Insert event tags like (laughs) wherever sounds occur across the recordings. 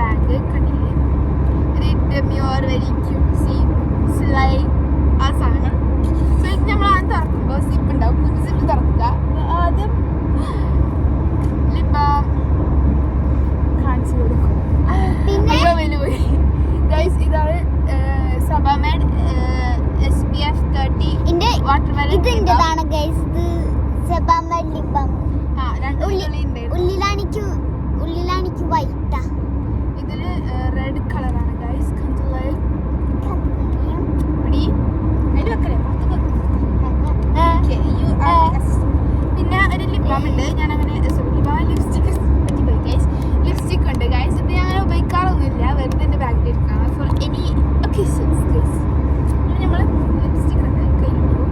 Bag കണ്ടില്ലേ? Read mure very cutesy sly ആ സാധനം. സോ ഇത് നമ്മൾ ആദ്യം തുറക്കുമ്പോൾ സിപ്പ് ഉണ്ടാവും. സിപ്പ് തുറക്കുക. ആദ്യം ലിബാം കാണിച്ചു കൊടുക്കും. ഗൈസ് ഇതാണ് Sebamed S P F thirty watermelon ഇതാണ് ഗൈസ് ഇത് സെബാമ ലിബം ഉള്ളിലാണിക്ക് ഉള്ളിലാണിക്ക് വൈറ്റാ ഇതിൽ റെഡ് കളറാണ് ഗൈസ് കണ്ടില്ലേ പിടി അതിൽ വെക്കലേ പുറത്ത് വെക്ക്. Okay, you are my assistant. പിന്നെ ഒരു ലിപ് ബാം ഉണ്ട് ഞാൻ അങ്ങനെ സോറി ലിപ് ബാം ലിപ്സ്റ്റിക് പറ്റിപ്പോയി ഗൈസ് ലിപ്സ്റ്റിക് ഉണ്ട് ഗൈസ് ഇത് ഞാൻ അങ്ങനെ ഉപയോഗിക്കാറൊന്നുമില്ല വെറുതെ എന്റെ ബാഗിൽ എടുക്കാം ഫോർ എനി ഒക്കേഷൻസ് ഗൈസ് നമ്മൾ ലിപ്സ്റ്റിക് ഉണ്ട് കയ്യിലിടും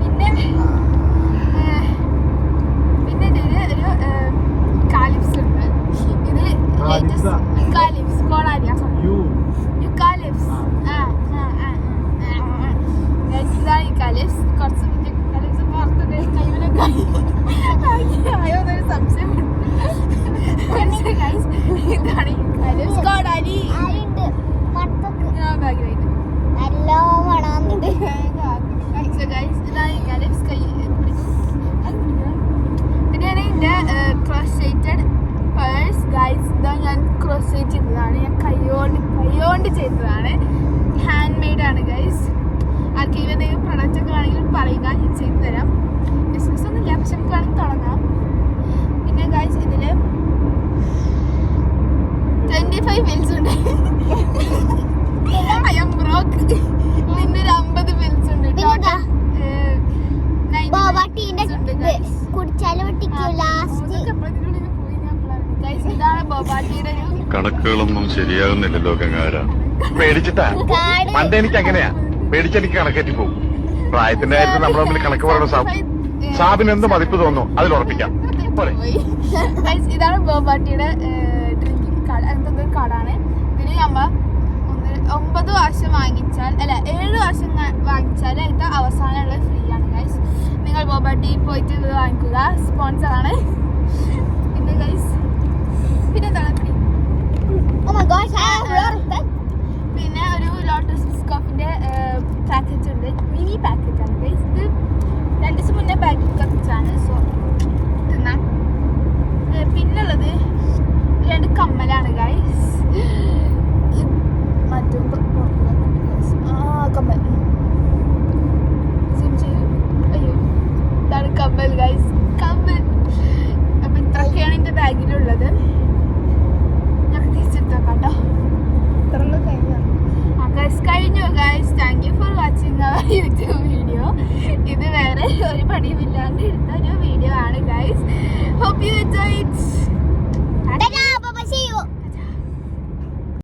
പിന്നെ ഏഹ്, പിന്നെ ഇതിൽ ഒരു കാലിപ്സ് ഉണ്ട് ഇത് ലേറ്റസ്റ്റ് കാലിപ്സ് കോളാരിയ സോറി യു യുക്കാലിപ്സ് ആ ആ ആ ആ ഗൈസ് ഇതാണ് യുക്കാലിപ്സ് കുറച്ച് യുക്കാലിപ്സ് പുറത്തുണ്ട് കൈവിലൊക്കെ ആയോ എന്നൊരു സംശയമുണ്ട് ഗൈസ് ഇതാണ് യുക്കാലിപ്സ് കോടാലി ആരുണ്ട് മട്ടക്ക് ഞാൻ ബാഗിലായിട്ട് നല്ല മണാന്നുണ്ട് ഗൈസ് ഇതാണ് യുക്കാലിപ്സ് കൈ പിന്നെയാണ് എന്റെ ക്രോസേറ്റഡ് പേഴ്സ് ഗൈസ് ഇതാ ഞാൻ ക്രോസേറ്റ് ചെയ്തതാണ്. ഞാൻ കൈകൊണ്ട് കൈകൊണ്ട് ചെയ്തതാണ്. ഹാൻഡ് മെയ്ഡ് ആണ് ഗൈസ് ആർക്കെങ്കിലും എന്തെങ്കിലും പ്രൊഡക്റ്റ് ഒക്കെ ആണെങ്കിലും പറയുക. ഞാൻ ചെയ്തു തരാം. ബിസിനസ് ഒന്നും പക്ഷെ നമുക്ക് വേണമെങ്കിൽ തുടങ്ങാം. പിന്നെ ഗൈസ് ഇതിൽ ട്വന്റി ഫൈവ് ബിൽസ് ഉണ്ട് ഐ എം ബ്രോക്ക് പിന്നെ ഒരു അമ്പത് ബിൽസ് ഉണ്ട്. പിന്നെന്താ? ഏഹ്, 90 ബോബാട്ടീന്റെ bills ഉണ്ട് guys. കുടിച്ചാൽ പൊട്ടിക്കൂ ലാസ്റ്റ് അതൊക്കെ എപ്പോഴെങ്കിലും പോയി ഞാൻ plan. ഇടും. Guys, ഇതാണ് ബോബാട്ടിയുടെ ഒരു കണക്കുകളൊന്നും ശരിയാകുന്നില്ലല്ലോ ഗംഗാര (laughs) പേടിച്ചിട്ടാ? പണ്ട് എനിക്ക് അങ്ങനെയാ. പേടിച്ചെനിക്ക് കണക്കേറ്റി പോകും പ്രായത്തിന്റെ കാര്യത്തിൽ നമ്മുടെ മുമ്പിൽ കണക്ക് പറയുന്ന സാബ് സാബിന് എന്ത് മതിപ്പ് തോന്നുന്നു? അതിൽ ഉറപ്പിക്കാം. ഇതാണ് ബോബാട്ടിയുടെ ഡ്രിങ്കിങ് കാർഡ് എന്തൊക്കെ കാർഡാണ് ഇതിന് നമ്മ ഒന്ന് ഒമ്പത് വർഷം വാങ്ങിച്ചാൽ അല്ല ഏഴ് വർഷം വാങ്ങിച്ചാൽ ഇത് അവസാനമുള്ള ഫ്രീ ആണ് ഗൈസ് നിങ്ങൾ ബോബാട്ടി പോയിട്ട് ഇത് വാങ്ങിക്കുക. സ്പോൺസർ ആണ്. പിന്നെ ഗൈസ് പിന്നെ എന്താണ് ഓ my God I have lot പിന്നെ ഒരു ലോട്ടസ് ബിസ്കോഫിന്റെ പാക്കറ്റ് ഉണ്ട്. മിനി പാക്കറ്റ് ആണ് ഗൈസ് ഇത് രണ്ട് ദിവസം മുന്നേ പാക്കറ്റ് കത്തിച്ചാണ് സോ ഒരു പണിയുമില്ലാണ്ട്